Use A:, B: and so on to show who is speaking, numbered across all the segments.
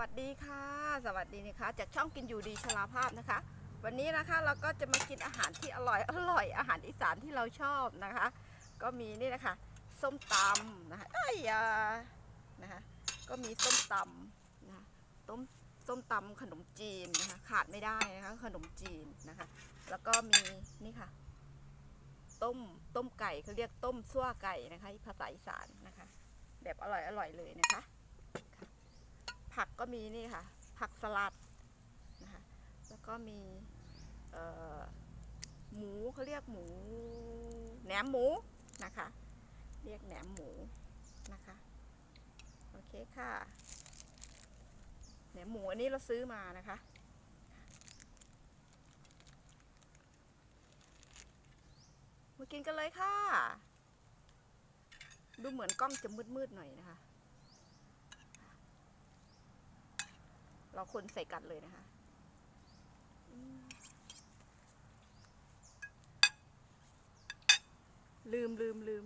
A: วัสดีค่ะ สวัสดีนะคะ จากช่องกินอยู่ดีชลาภาพนะคะ วันนี้นะคะเราก็จะมากินอาหารที่อร่อยอร่อยอาหารอีสานที่เราชอบนะคะ ก็มีนี่นะคะ ส้มตำนะคะไอ้ยานะคะก็มีส้มตำนะคะต้มส้มตำขนมจีนนะคะขาดไม่ได้นะคะขนมจีนนะคะ แล้วก็มีนี่ค่ะ ต้มต้มไก่เขาเรียกต้มซั่วไก่นะคะภาษาอีสานนะคะ แบบอร่อยอร่อยเลยนะคะ ผักก็มีนี่ค่ะ ผักสลัดนะคะแล้วก็มีหมูเขาเรียกหมูแหนมหมูนะคะ เรียกแหนมหมูนะคะ โอเคค่ะแหนมหมูอันนี้เราซื้อมานะคะมากินกันเลยค่ะ ดูเหมือนกล้องจะมืดๆหน่อยนะคะ เราคนใส่กันเลยนะคะลืมลืมลืม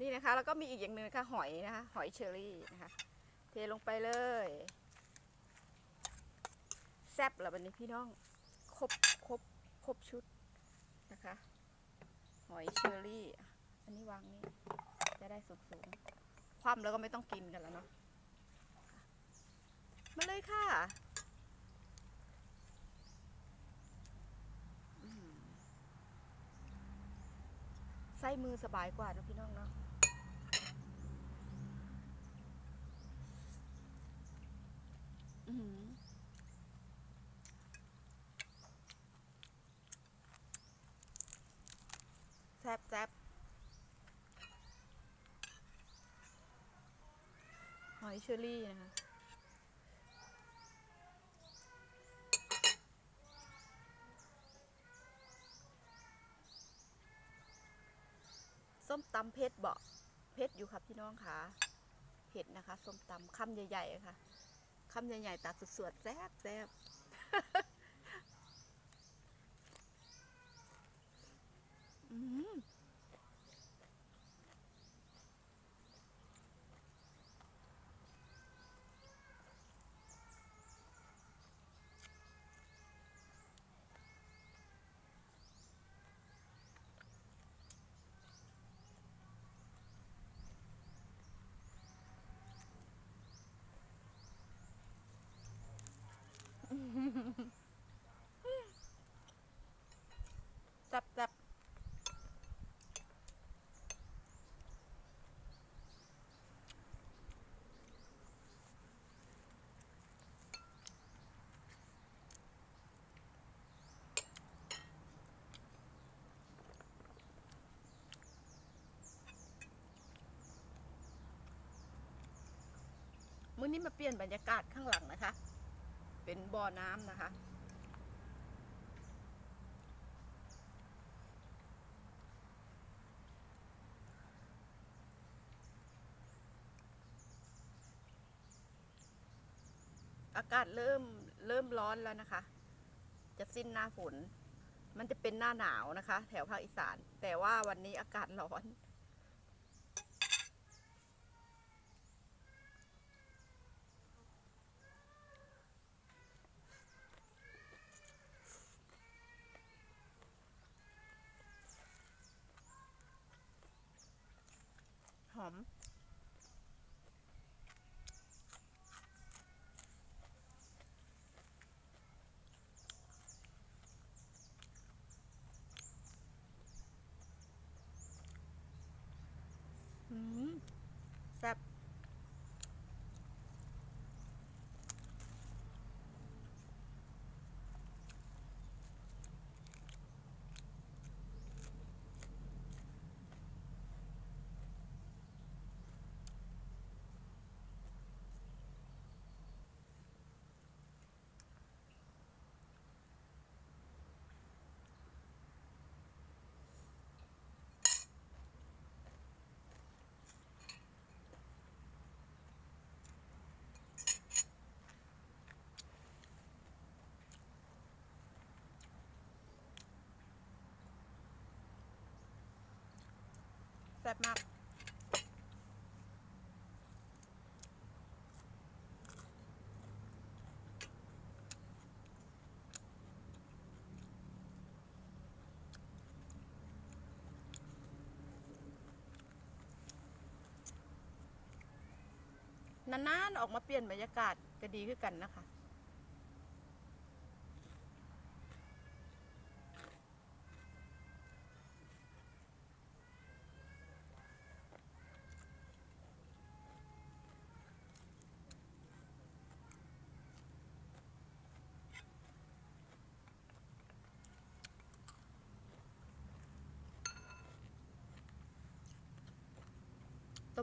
A: นี่นะคะ แล้วก็มีอีกอย่างหนึ่งนะคะหอยนะคะ หอยเชอรี่นะคะ เทลงไปเลย แซ่บเหรอวันนี้พี่น้อง ครบครบครบชุดนะคะ หอยเชอรี่ อันนี้วางนี่จะได้สูงๆคว่ำแล้วก็ไม่ต้องกินกันแล้วเนาะ มาเลยค่ะอืมไส้มือสบายกว่านะพี่น้องเนาะแซ่บแซ่บหอยเชอรี่นะคะ ส้มตำเผ็ดเบาเผ็ดอยู่ครับพี่น้องค่ะเผ็ดนะคะ ส้มตำคำใหญ่ๆค่ะคำใหญ่ๆตาสวดๆแซ่บแซ่บอืม แซ่บแซ่บมื้อนี้มาเปลี่ยนบรรยากาศข้างหลังนะคะ เป็นบ่อน้ำนะคะ อากาศเริ่มเริ่มร้อนแล้วนะคะ จะสิ้นหน้าฝน มันจะเป็นหน้าหนาวนะคะ แถวภาคอีสาน แต่ว่าวันนี้อากาศร้อน หอม อืม แซ่บ ซ่บมากนานๆออกมาเปลี่ยนบรรยากาศก็ดีขึ้นกันนะคะ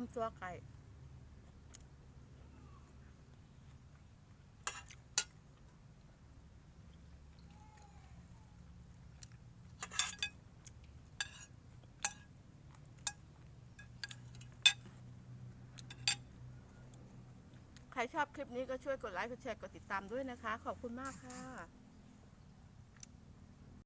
A: มซัวไก่ใครชอบคลิปนี้ก็ช่วยกดไลค์ กดแชร์ กดติดตามด้วยนะคะ ขอบคุณมากค่ะ